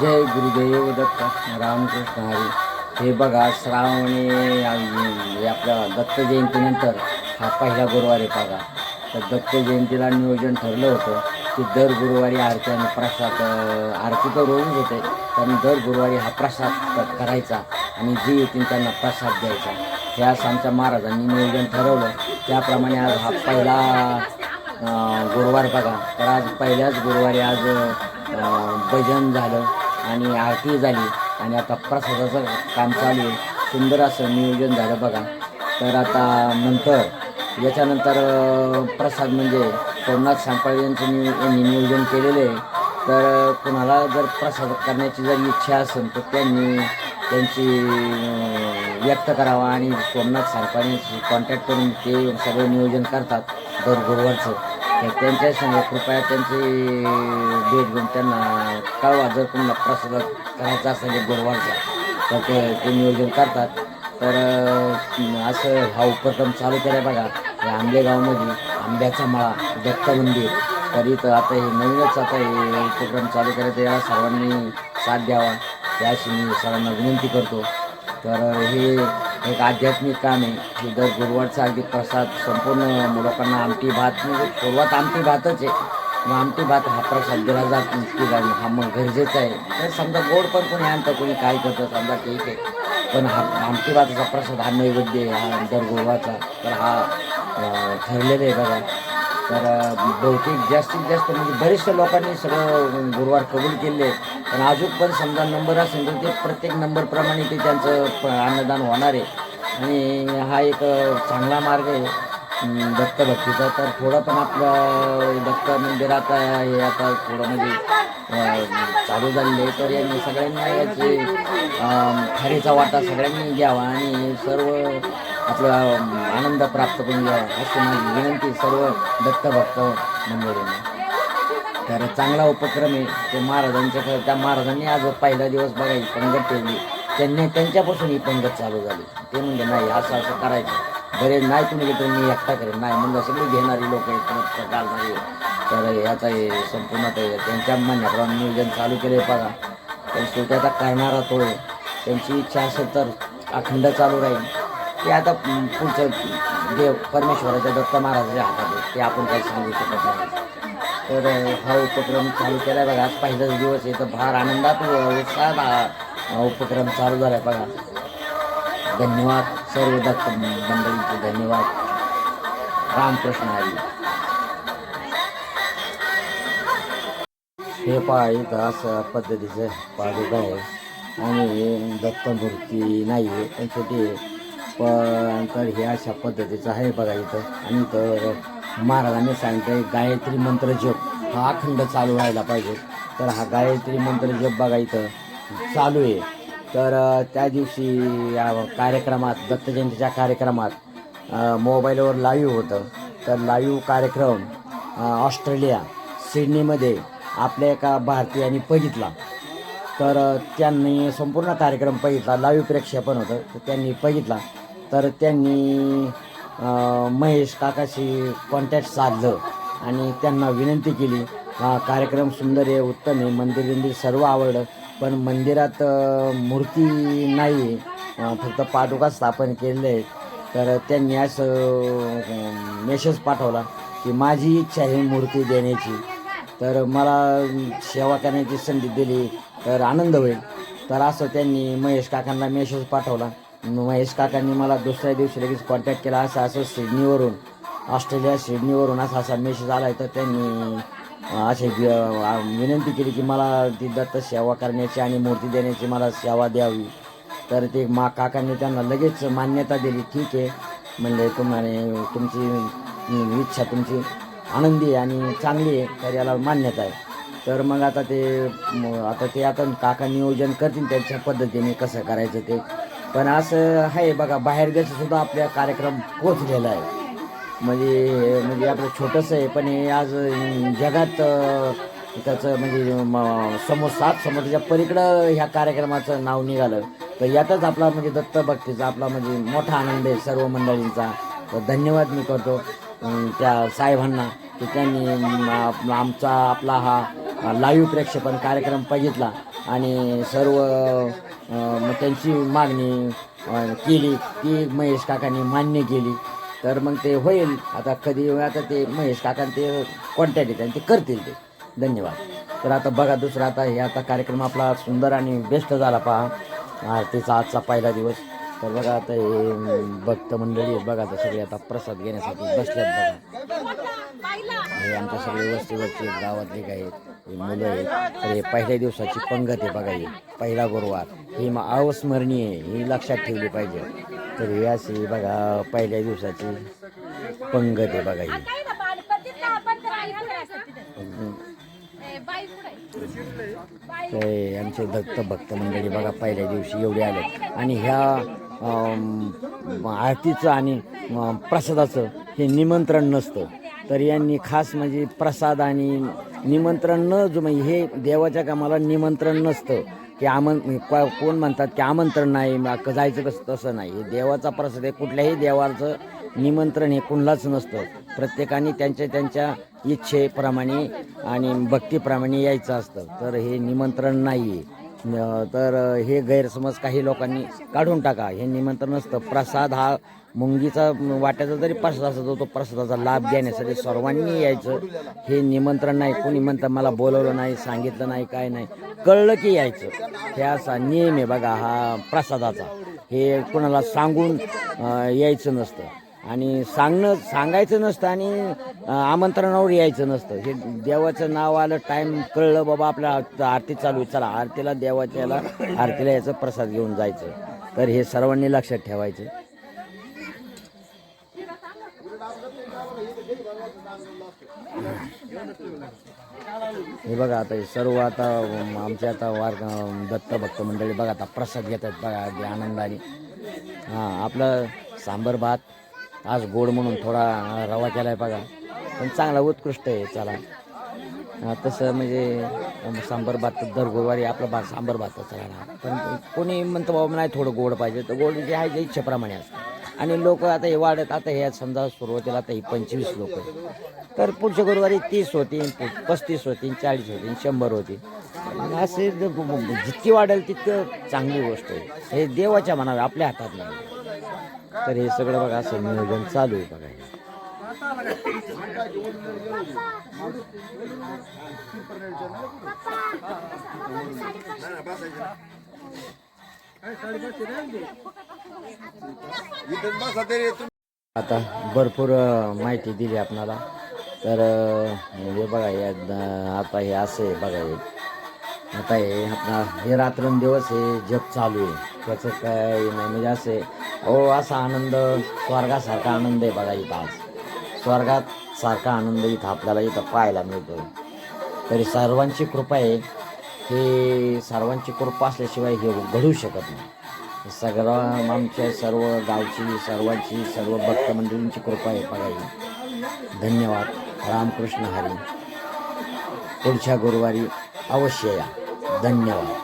जय गुरुदेव दत्त रामकृष्ण हरी. हे बघा श्रावणी आपल्या दत्त जयंतीनंतर हा पहिला गुरुवार आहे बघा. तर दत्त जयंतीला नियोजन ठरलं होतं की दर गुरुवारी आरती आणि प्रसाद आरती तर रोजच होते पण दर गुरुवारी हा प्रसाद करायचा आणि जी येतील त्यांना प्रसाद द्यायचा. हे असं आमच्या महाराजांनी नियोजन ठरवलं. त्याप्रमाणे आज हा पहिला गुरुवार बघा. तर आज पहिल्याच गुरुवारी आज भजन झालं आणि आरती झाली आणि आता प्रसादाचं काम चालू आहे. सुंदर असं नियोजन झालं बघा. तर आता नंतर याच्यानंतर प्रसाद म्हणजे सोमनाथ सांगपाळे यांचं नियो यांनी नियोजन केलेलं आहे. तर कुणाला जर प्रसाद करण्याची जर इच्छा असेल तर त्यांनी त्यांची व्यक्त करावा आणि सोमनाथ सांगपाळेशी कॉन्टॅक्ट करून ते सगळं नियोजन करतात दर गुरुवारचं. तर त्यांच्या संग कृपया त्यांची भेट घेऊन त्यांना कळवा जर तुम्हाला प्रसाद करायचा असेल एक गुरुवारचा तर ते ते नियोजन करतात. तर असं हा उपक्रम चालू केला बघा या आंबेगावमध्ये आंब्याचा मळा दत्त मंदिर. तर इथं आता हे नवीनच आता हे उपक्रम चालू केला तर याला सर्वांनी साथ द्यावा. याशी मी सर्वांना विनंती करतो. तर हे एक आध्यात्मिक काम आहे. की दर गुरुवारचा अगदी प्रसाद संपूर्ण लोकांना आमटी भात म्हणजे सुरुवात आमटी भातच आहे. मग आमटी भात हा प्रसाद दिला जात की जाणं हा मग गरजेचा आहे. तर समजा गोड पण कोणी आणतं कोणी काय करतं समजा ठीक आहे. पण हा आमटी भाताचा प्रसाद हा नैवेद्य आहे हा दर गुरुवारचा. तर हा ठरलेला आहे बघा. तर बहुतेक जास्तीत जास्त म्हणजे बरेचशा लोकांनी सगळं गुरुवार कबूल केले. आहे पण अजून पण समजा नंबर असेल तर ते प्रत्येक नंबरप्रमाणे ते त्यांचं प- अन्नदान होणार आहे. आणि हा एक चांगला मार्ग आहे दत्तभक्तीचा. तर थोडं पण आपलं दत्त मंदिरात हे आता थोडं म्हणजे चालू झालेलं आहे. तर यांनी सगळ्यांनी याची खरेचा खारीचा वाटा सगळ्यांनी घ्यावा आणि सर्व आपला आनंद प्राप्त करून घ्या. अशी माझी विनंती सर्व दत्तभक्त मंडळींना. तर चांगला उपक्रम आहे. ते महाराजांच्या त्या महाराजांनी आज पहिला दिवस बघा ही पंगत ठेवली. त्यांनी त्यांच्यापासून ही पंगत चालू झाली. ते म्हणजे नाही असं असं करायचं. बरे नाही तुम्ही घेतो मी एकटा करेन. नाही म्हणजे सगळी घेणारी लोक आहेत घालणारी तर याचा हे संपूर्ण त्यांच्या म्हणण्याप्रमाणे नियोजन चालू केले बघा. तर शेवटी आता करणारा तो आहे. त्यांची इच्छा असेल तर अखंड चालू राहील. ते आता पुढचं देव परमेश्वराच्या दत्त महाराजाच्या हातात आहे. ते आपण काही सांगू शकत नाही. तर हा उपक्रम चालू केला बघा. आज पहिलाच दिवस आहे. तर फार आनंदात व उत्साहात हा उपक्रम चालू झाला आहे बघा. धन्यवाद सर्व दत्त मंडळींचे धन्यवाद. रामकृष्ण हरी. हे पहा असं पद्धतीचं पादुका आहे. आणि दत्तमूर्ती नाही आहे पण छोटी पण तर हे अशा पद्धतीचं आहे बघा इथं. आणि तर महाराजांनी सांगितलं गायत्री मंत्र जप हा अखंड चालू राहायला पाहिजे. तर हा गायत्री मंत्र जप बघा इथं चालू आहे. तर त्या दिवशी या कार्यक्रमात दत्त जयंतीच्या कार्यक्रमात मोबाईलवर लाईव्ह होतं. तर लाईव्ह कार्यक्रम ऑस्ट्रेलिया सिडनीमध्ये आपल्या एका भारतीयांनी बघितला. तर त्यांनी संपूर्ण कार्यक्रम बघितला. लाईव्ह प्रेक्षेपण होतं. तर त्यांनी बघितला. तर त्यांनी महेश काकाशी कॉन्टॅक्ट साधलं आणि त्यांना विनंती केली हा कार्यक्रम सुंदर आहे उत्तम आहे मंदिर बिंदिर सर्व आवडलं पण मंदिरात मूर्ती नाही आहे फक्त पादुका स्थापन केलेले आहेत. तर त्यांनी असं मेसेज पाठवला की माझी इच्छा आहे मूर्ती देण्याची. तर मला सेवा करण्याची संधी दिली तर आनंद होईल. तर असं त्यांनी महेश काकांना मेसेज पाठवला. महेश काकांनी मला दुसऱ्या दिवशी लगेच कॉन्टॅक्ट केला. असं असं सिडनीवरून ऑस्ट्रेलिया सिडनीवरून असा असा मेसेज आला आहे तर त्यांनी असे विनंती केली की मला ती दत्त सेवा करण्याची आणि मूर्ती देण्याची मला सेवा द्यावी. तर ते मा काकांनी त्यांना लगेच मान्यता दिली. ठीक आहे. म्हणले तुम्हाला तुमची इच्छा तुमची आनंदी आहे आणि चांगली आहे. तर याला मान्यता आहे. तर मग आता ते आता ते आता काका नियोजन करतील त्यांच्या पद्धतीने कसं करायचं ते. पण असं आहे बघा बाहेर सुद्धा आपल्या कार्यक्रम पोचलेला आहे. म्हणजे म्हणजे आपलं छोटंसं आहे पण हे आज जगात त्याचं म्हणजे समोर सात समोरच्या पलीकडं ह्या कार्यक्रमाचं नाव निघालं. तर यातच आपला म्हणजे दत्त भक्तीचा आपला म्हणजे मोठा आनंद आहे सर्व मंडळींचा. तर धन्यवाद मी करतो त्या साहेबांना की त्यांनी आमचा आपला हा लाईव्ह प्रेक्षेपण कार्यक्रम बघितला. आणि सर्व मग त्यांची मागणी केली ती महेश काकांनी मान्य केली. तर मग ते होईल. आता कधी आता ते महेश काकांनी ते कॉन्टॅक्ट येतात आणि ते करतील ते. धन्यवाद. तर आता बघा दुसरा आता हे आता कार्यक्रम आपला सुंदर आणि बेस्ट झाला पहा. आरतीचा आजचा पहिला दिवस. तर बघा आता हे भक्त मंडळी बघा आता सगळे आता प्रसाद घेण्यासाठी बसल्यात बघा. हे आमच्या सगळे वस्तीवरचे गावातले काही आहेत. ही मुलं आहेत तर हे पहिल्या दिवसाची पंगत आहे बघा ही. पहिला गुरुवार. ही मग अवस्मरणीय आहे. ही लक्षात ठेवली पाहिजे. तर ही अशी बघा पहिल्या दिवसाची पंगत आहे बघा ही. ते आमचे दत्त भक्त मंडळी बघा पहिल्या दिवशी एवढे आले. आणि ह्या आरतीचं आणि प्रसादाचं हे निमंत्रण नसतं. तर यांनी खास म्हणजे प्रसाद आणि निमंत्रण न जो म्हणजे हे देवाच्या कामाला निमंत्रण नसतं. की आमं म्हणजे कोण म्हणतात की आमंत्रण नाही जायचं कसं तसं नाही. हे देवाचा प्रसाद आहे कुठल्याही देवाचं निमंत्रण हे कुणालाच नसतं. प्रत्येकाने त्यांच्या त्यांच्या इच्छेप्रमाणे आणि भक्तीप्रमाणे यायचं असतं. तर हे निमंत्रण नाही आहे तर हे गैरसमज काही लोकांनी काढून टाका. हे निमंत्रण नसतं. प्रसाद हा मुंगीचा वाट्याचा जरी प्रसाद असतो तो प्रसादाचा लाभ घेण्यासाठी सर्वांनी यायचं. हे निमंत्रण नाही कोणी म्हणतं मला बोलवलं नाही सांगितलं नाही काय नाही. कळलं की यायचं. हे असा नियम आहे बघा हा प्रसादाचा. हे कोणाला सांगून यायचं नसतं. आणि सांगणं सांगायचं नसतं आणि आमंत्रणावर यायचं नसतं. हे देवाचं नाव आलं टाईम कळलं बाबा आपल्या आरती- चालू आहे. चला आरतीला देवाच्या याला आरतीला याचं प्रसाद घेऊन जायचं. तर हे सर्वांनी लक्षात ठेवायचं. हे बघा आता हे सर्व आता आमचे आता वार दत्त भक्त मंडळी बघा आता प्रसाद घेत आहेत बघा अगदी आनंदाने. हां आपलं सांबर भात आज गोड म्हणून थोडा रवा केला आहे बघा. पण चांगला उत्कृष्ट आहे चला. तसं म्हणजे सांबर भात तर दर गुरुवारी आपलं भात सांबर भातच राहणार. पण कोणी म्हणतं बाबा नाही थोडं गोड पाहिजे. तर गोड जे आहे ते इच्छेप्रमाणे असतं. आणि लोक आता हे वाढत आता हे समजा सुरुवातीला आता ही पंचवीस लोक तर पुढच्या गुरुवारी तीस होतील पस्तीस होतील चाळीस होतील शंभर होतील आणि असे जितकी वाढेल तितकं चांगली गोष्ट आहे. हे देवाच्या मनावर आपल्या हातात नाही. तर हे सगळं बघा असं नियोजन चालू आहे बघा. हे. आता भरपूर माहिती दिली आपणाला. तर हे बघा या आता हे असं आहे बघा हे. आता हे आपला हे रात्रंदिवस हे जग चालू आहे. त्याचं काय नाही म्हणजे असं आहे. असा आनंद स्वर्गासारखा आनंद आहे बघा इथं आज. स्वर्गात सारखा आनंद इथं आपल्याला इथं पाहायला मिळतो तरी सर्वांची कृपा आहे हे सर्वांची कृपा असल्याशिवाय हे घडू शकत नाही. सगळं आमच्या सर्व गावची सर्वांची सर्व भक्त मंडळींची कृपा आहे बघायला धन्यवाद. रामकृष्ण हरी. पुढच्या गुरुवारी अवश्य या. धन्यवाद.